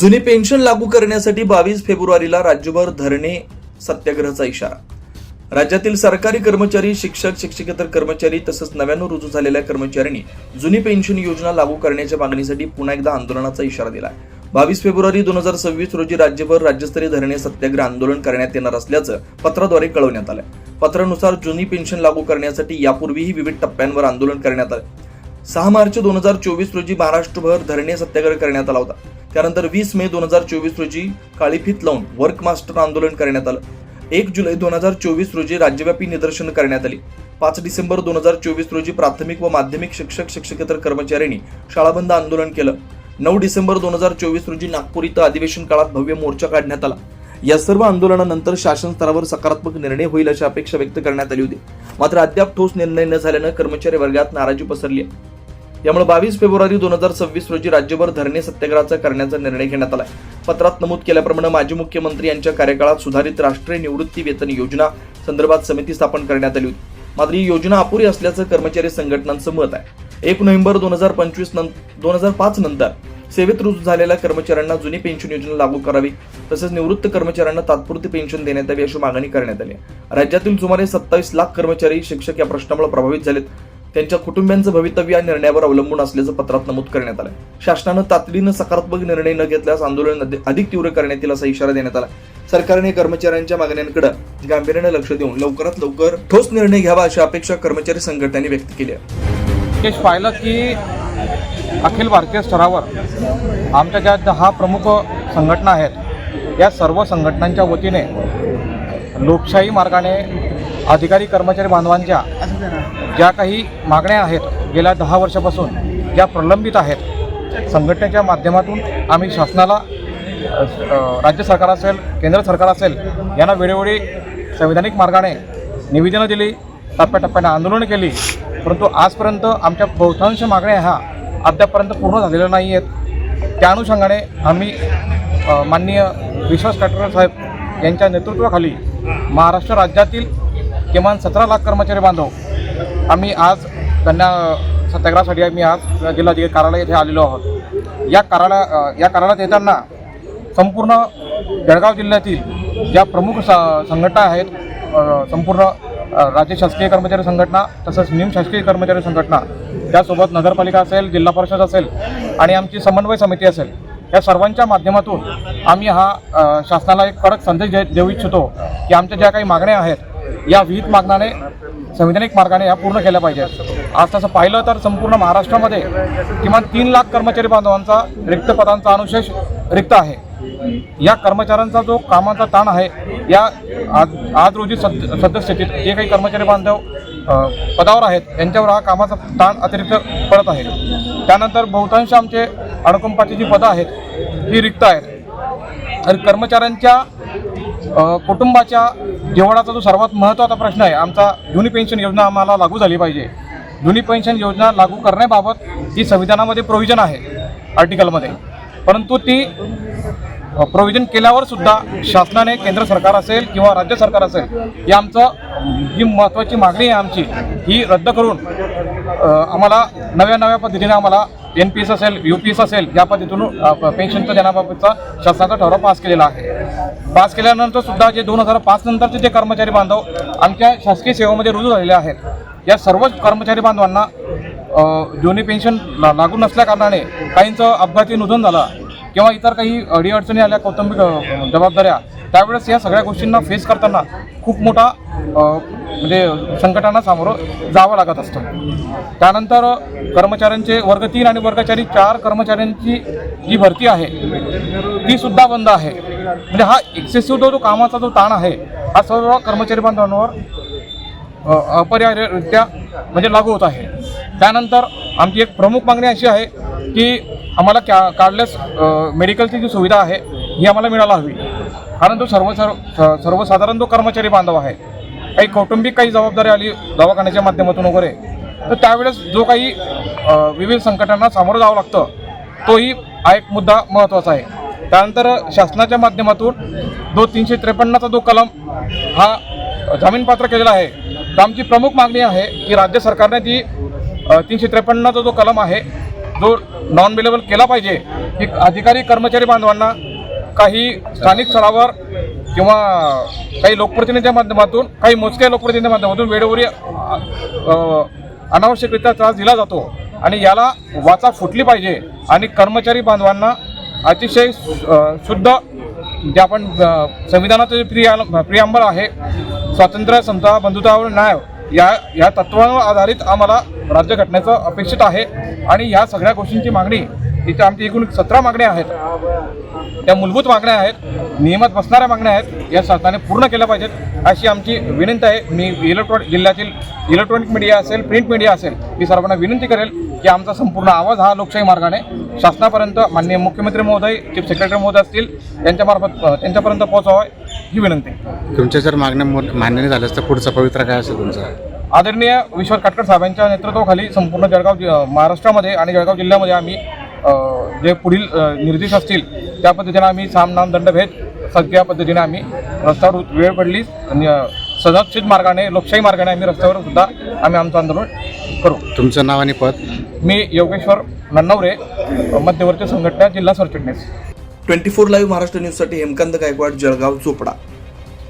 जुनी पेन्शन लागू करण्यासाठी बावीस फेब्रुवारीला राज्यभर धरणे सत्याग्रहाचा इशारा. राज्यातील सरकारी कर्मचारी शिक्षक शिक्षकेतर कर्मचारी तसंच नव्यानं रुजू झालेल्या कर्मचाऱ्यांनी जुनी पेन्शन योजना लागू करण्याच्या मागणीसाठी पुन्हा एकदा आंदोलनाचा इशारा दिला बावीस फेब्रुवारी दोन हजार सव्वीस रोजी राज्यभर राज्यस्तरीय धरणे सत्याग्रह आंदोलन करण्यात येणार असल्याचं पत्राद्वारे कळवण्यात आलंय. पत्रानुसार जुनी पेन्शन लागू करण्यासाठी यापूर्वीही विविध टप्प्यांवर आंदोलन करण्यात आलं. सहा मार्च दोन हजार चोवीस रोजी महाराष्ट्रभर धरणे सत्याग्रह करण्यात आला होता. त्यानंतर वीस मे दोन हजार चोवीस रोजी काळी फीत लावून वर्क मास्टर आंदोलन करण्यात आलं. एक जुलै दोन हजार चोवीस रोजी राज्यव्यापी निदर्शनं करण्यात आली. पाच डिसेंबर दोन हजार चोवीस रोजी प्राथमिक व माध्यमिक शिक्षक शिक्षकेतर कर्मचाऱ्यांनी शाळाबंद आंदोलन केलं. नऊ डिसेंबर दोन हजार चोवीस रोजी नागपूर इथं अधिवेशन काळात भव्य मोर्चा काढण्यात आला. या सर्व आंदोलनानंतर शासन स्तरावर सकारात्मक निर्णय होईल अशी अपेक्षा व्यक्त करण्यात आली होती. मात्र अद्याप ठोस निर्णय न झाल्यानं कर्मचारी वर्गात नाराजी पसरली आहे. यामुळे बावीस फेब्रुवारी दोन हजार सव्वीस रोजी राज्यभर धरणे सत्याग्रहाचा करण्याचा निर्णय घेण्यात आला पत्रात नमूद केल्याप्रमाणे माजी मुख्यमंत्री यांच्या कार्यकाळात सुधारित राष्ट्रीय निवृत्ती वेतन योजना संदर्भात समिती स्थापन करण्यात आली होती. मात्र ही योजना अपुरी असल्याचं कर्मचारी संघटनांचं मत आहे. एक नोव्हेंबर दोन हजार पंचवीस दोन हजार पाच नंतर सेवेत रुजू झालेल्या कर्मचाऱ्यांना जुनी पेन्शन योजना लागू करावी तसेच निवृत्त कर्मचाऱ्यांना तात्पुरती पेन्शन देण्यात यावी अशी मागणी करण्यात आली राज्यातील सुमारे सत्तावीस लाख कर्मचारी शिक्षक या प्रश्नामुळे प्रभावित झालेत. त्यांच्या कुटुंबियांचं भवितव्य या निर्णयावर अवलंबून असल्याचं पत्रात नमूद करण्यात आलं शासनानं तातडीनं सकारात्मक निर्णय न घेतल्यास आंदोलन अधिक तीव्र करण्यात येईल असा इशारा देण्यात आला. सरकारने कर्मचाऱ्यांच्या मागण्यांकडे गांभीर्याने लक्ष देऊन लवकरात लवकर ठोस निर्णय घ्यावा अशी अपेक्षा कर्मचारी संघटनांनी व्यक्त केली आहे. केश पाहिलं की अखिल भारतीय स्तरावर आमच्या ज्या दहा प्रमुख संघटना आहेत या सर्व संघटनांच्या वतीने लोकशाही मार्गाने अधिकारी कर्मचारी बांधवांच्या ज्या काही मागण्या आहेत गेल्या दहा वर्षापासून ज्या प्रलंबित आहेत संघटनेच्या माध्यमातून आम्ही शासनाला राज्य सरकार असेल केंद्र सरकार असेल यांना वेळोवेळी संविधानिक मार्गाने निवेदनं दिली टप्प्याटप्प्याने आंदोलनं केली. परंतु आजपर्यंत आमच्या बहुतांश मागण्या ह्या अद्यापपर्यंत पूर्ण झालेल्या नाही आहेत त्या अनुषंगाने आम्ही माननीय विश्वास काटकर साहेब यांच्या नेतृत्वाखाली महाराष्ट्र राज्यातील किमान सतरा लाख कर्मचारी बांधव. आम्ही आज त्यांना सत्याग्रहासाठी आम्ही आज जिल्हाधिकारी कार्यालय येथे आलेलो आहोत. या कार्यालया या कार्यालयात येताना संपूर्ण जळगाव जिल्ह्यातील ज्या प्रमुख स संघटना आहेत संपूर्ण राज्य शासकीय कर्मचारी संघटना तसंच निम शासकीय कर्मचारी संघटना त्यासोबत नगरपालिका असेल जिल्हा परिषद असेल आणि आमची समन्वय समिती असेल या सर्वांच्या माध्यमातून आम्ही हा शासनाला एक कडक संदेश दे देऊ इच्छितो की आमच्या ज्या काही मागण्या आहेत या विहित मागण्याने संविधानिक मार्गाने ह्या पूर्ण केल्या पाहिजेत. आज तसं पाहिलं तर संपूर्ण महाराष्ट्रामध्ये किमान तीन लाख कर्मचारी बांधवांचा रिक्त पदांचा अनुशेष रिक्त आहे. या कर्मचाऱ्यांचा जो कामाचा ताण आहे या आज आज रोजी सद सद्यस्थितीत जे काही कर्मचारी बांधव पदावर आहेत यांच्यावर हा कामाचा ताण अतिरिक्त पडत आहे. त्यानंतर बहुतांश आमचे अडकंपाची जी पदं आहेत ही रिक्त आहेत. आणि कर्मचाऱ्यांच्या कुटुंबाच्या जेवणाचा जो सर्वात महत्त्वाचा प्रश्न आहे आमचा जुनी पेन्शन योजना आम्हाला लागू झाली पाहिजे. जुनी पेन्शन योजना लागू करण्याबाबत ही संविधानामध्ये प्रोव्हिजन आहे आर्टिकलमध्ये परंतु ती प्रोव्हिजन केल्यावर सुद्धा शासनाने केंद्र सरकार असेल किंवा राज्य सरकार असेल ही आमचं जी महत्त्वाची मागणी आहे आमची ही रद्द करून आम्हाला नव्या नव्या पद्धतीने आम्हाला एन पी एस असेल यू पी एस असेल या पद्धतीतून अ, पेन्शनच्या देण्याबाबतचा शासनाचा ठराव पास केलेला आहे. पास केल्यानंतर सुद्धा जे दोन हजार पाच नंतरचे जे कर्मचारी बांधव आमच्या शासकीय सेवेमध्ये रुजू झालेले आहेत या सर्व कर्मचारी बांधवांना अ, जुनी पेन्शन ला- लागू नसल्या कारणाने काहींचं अपघाती निधन झालं किंवा इतर काही अडीअडचणी आल्या कौटुंबिक जबाबदाऱ्या त्यावेळेस या सगळ्या गोष्टींना फेस करताना खूप मोठा म्हणजे संकटांना सामोरं जावं लागत असतं. त्यानंतर कर्मचाऱ्यांचे वर्ग तीन आणि वर्गचारी चार कर्मचाऱ्यांची जी भरती आहे ती सुद्धा बंद आहे. म्हणजे हा एक्सेसिव्ह जो कामाचा जो ताण आहे हा सर्व कर्मचारी बांधवांवर अपरिहार्यरित्या म्हणजे लागू होत आहे. त्यानंतर आमची एक प्रमुख मागणी अशी आहे की आम्हाला कॅ कार्डलेस मेडिकलची जी सुविधा आहे ही आम्हाला मिळायला हवी. कारण तो सर्व सर्व सर्वसाधारण जो कर्मचारी बांधव आहे काही कौटुंबिक काही जबाबदारी आली दवाखान्याच्या माध्यमातून वगैरे तर त्यावेळेस जो काही विविध संकटांना सामोरं जावं लागतं तोही हा एक मुद्दा महत्त्वाचा आहे. त्यानंतर शासनाच्या माध्यमातून जो तीनशे त्रेपन्नचा जो कलम हा जामीनपात्र केलेला आहे तर आमची प्रमुख मागणी आहे की राज्य सरकारने ती तीनशे त्रेपन्नचा जो कलम आहे जो नॉन बिलेबल केला पाहिजे की अधिकारी कर्मचारी बांधवांना काही स्थानिक स्तरावर किंवा काही लोकप्रतिनिधीच्या माध्यमातून काही मोजक्या लोकप्रतिनिधीच्या माध्यमातून वेळोवेळी अनावश्यकरित्या त्रास दिला जातो. आणि याला वाचा फुटली पाहिजे. आणि कर्मचारी बांधवांना अतिशय शुद्ध जे आपण संविधानाचं जे प्रिया प्रियांबल आहे स्वातंत्र्य समता बंधुतावर न्याय या या तत्वावर आधारित आम्हाला राज्यघटनेचं अपेक्षित आहे. आणि या सगळ्या गोष्टींची मागणी इथे आमची एकूण सतरा मागण्या आहेत. त्या मूलभूत मागण्या आहेत. नियमात बसणाऱ्या मागण्या आहेत. या शासनाने पूर्ण केल्या पाहिजेत. अशी आमची विनंती आहे. मी इलेक्ट्रॉनिक जिल्ह्यातील इलेक्ट्रॉनिक मीडिया असेल प्रिंट मीडिया असेल मी सर्वांना विनंती करेल की आमचा संपूर्ण आवाज हा लोकशाही मार्गाने शासनापर्यंत माननीय मुख्यमंत्री महोदय चीफ सेक्रेटरी महोदय असतील त्यांच्यामार्फत त्यांच्यापर्यंत पोहोचावं ही विनंती. तुमच्या जर मागण्या मान्य झाल्यास तर पुढचा पवित्रा काय असेल तुमचा? आदरणीय विश्वास काटकर साहेबांच्या नेतृत्वाखाली संपूर्ण जळगाव महाराष्ट्रामध्ये आणि जळगाव जिल्ह्यामध्ये आम्ही जे पुढील निर्देश असतील त्या पद्धतीने आम्ही साम नाम दंडभेद सगळ्या पद्धतीने आम्ही रस्त्यावर वेळ पडली. सदाचित मार्गाने लोकशाही मार्गाने आम्ही रस्त्यावर सुद्धा आम्ही आमचं आंदोलन करू. तुमचं नाव आणि पद? मी योगेश्वर नन्नवरे मध्यवर्ती संघटना जिल्हा सरचिटणीस. ट्वेंटी फोर लाईव्ह महाराष्ट्र न्यूजसाठी हेमकांत गायकवाड जळगाव चोपडा.